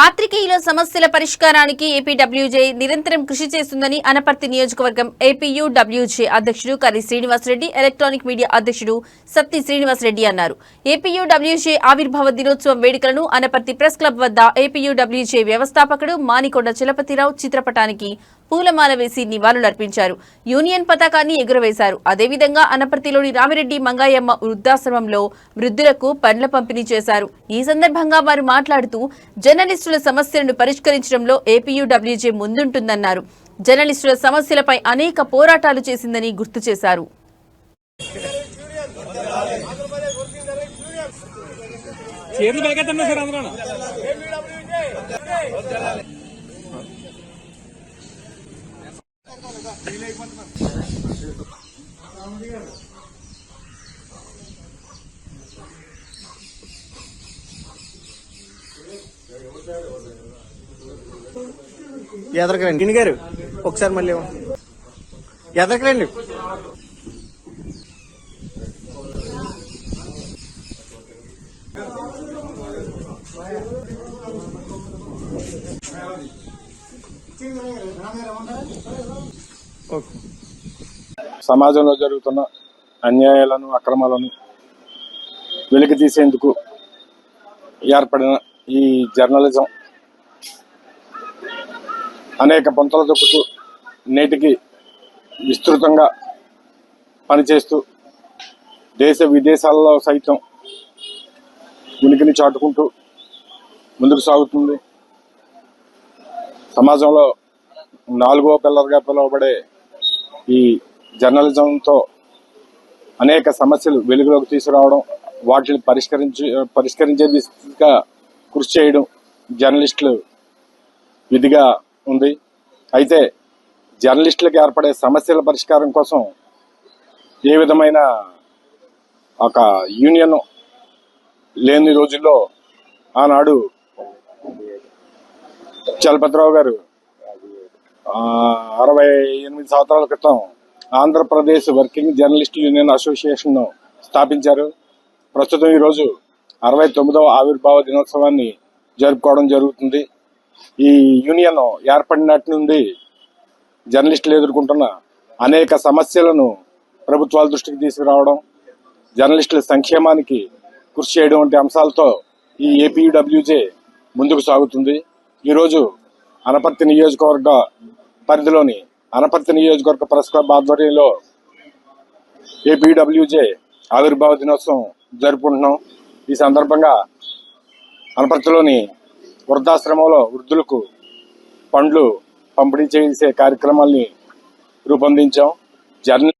పాత్రికేయుల సమస్యల పరిష్కారానికి ఏపీడబ్ల్యూజే నిరంతరం కృషి చేస్తుందని అనపర్తి నియోజకవర్గం ఏపీయూడబ్ల్యూజే అధ్యక్షుడు కర్రి శ్రీనివాసరెడ్డి ఎలక్ట్రానిక్ మీడియా అధ్యక్షుడు సత్తి శ్రీనివాసరెడ్డి అన్నారు. ఏపీయూడబ్ల్యూజే ఆవిర్భావ దినోత్సవం వేడుకలను అనపర్తి ప్రెస్ క్లబ్ వద్ద ఏపీయూడబ్ల్యూజే వ్యవస్థాపకుడు మానికొండ చలపతిరావు చిత్రపటానికి పూలమాల వేసి నివాళులర్పించారు. యూనియన్ పతాకాన్ని ఎగురవేశారు. అదేవిధంగా అనపర్తిలోని రామిరెడ్డి మంగాయమ్మ వృద్ధాశ్రమంలో వృద్ధులకు పండ్ల పంపిణీ చేశారు. ఈ సందర్భంగా వారు మాట్లాడుతూ జర్నలిస్టుల సమస్యలను పరిష్కరించడంలో ఏపీయూడబ్ల్యూజే ముందుంటుందన్నారు. జర్నలిస్టుల సమస్యలపై అనేక పోరాటాలు చేసిందని గుర్తు చేశారు. చేతులు పైకెత్తండి సార్ అందరూ ఎదరకరండి ఇన్ని గారు ఒకసారి మళ్ళీ ఎదరకరండి ఓకే సమాజంలో జరుగుతున్న అన్యాయాలను అక్రమాలను వెలికి తీసేందుకు ఏర్పడిన ఈ జర్నలిజం అనేక పొంతలు దొక్కుతూ నేటికి విస్తృతంగా పనిచేస్తూ దేశ విదేశాలలో సైతం ఉనికిని చాటుకుంటూ ముందుకు సాగుతుంది. సమాజంలో నాలుగో పిల్లర్గా పిలువబడే ఈ జర్నలిజంతో అనేక సమస్యలు వెలుగులోకి తీసుకురావడం వాటిని పరిష్కరించి పరిష్కరించే దిశగా కృషి చేయడం జర్నలిస్టులు విధిగా ఉంది. అయితే జర్నలిస్టులకు ఏర్పడే సమస్యల పరిష్కారం కోసం ఏ విధమైన ఒక యూనియన్ లేని రోజుల్లో ఆనాడు చలపతిరావు గారు అరవై ఎనిమిది సంవత్సరాల క్రితం Andhra Pradesh working journalist union association స్థాపించారు. ప్రస్తుతం ఈరోజు అరవై తొమ్మిదవ ఆవిర్భావ దినోత్సవాన్ని జరుపుకోవడం జరుగుతుంది. ఈ యూనియన్ ఏర్పడినట్టు నుండి జర్నలిస్టులు ఎదుర్కొంటున్న అనేక సమస్యలను ప్రభుత్వాల దృష్టికి తీసుకురావడం జర్నలిస్టుల సంక్షేమానికి కృషి చేయడం వంటి అంశాలతో ఈ ఏపీడబ్ల్యూజే ముందుకు సాగుతుంది. ఈరోజు అనపర్తి నియోజకవర్గ పరిధిలోని అనపర్తి నియోజకవర్గ ప్రెస్ క్లబ్ ఆధ్వర్యంలో ఏపీడబ్ల్యూజే ఆవిర్భావ దినోత్సవం జరుపుకుంటున్నాం. ఈ సందర్భంగా అనపర్తిలోని వృద్ధాశ్రమంలో వృద్ధులకు పండ్లు పంపిణీ చేసే కార్యక్రమాల్ని రూపొందించాం. జర్నల్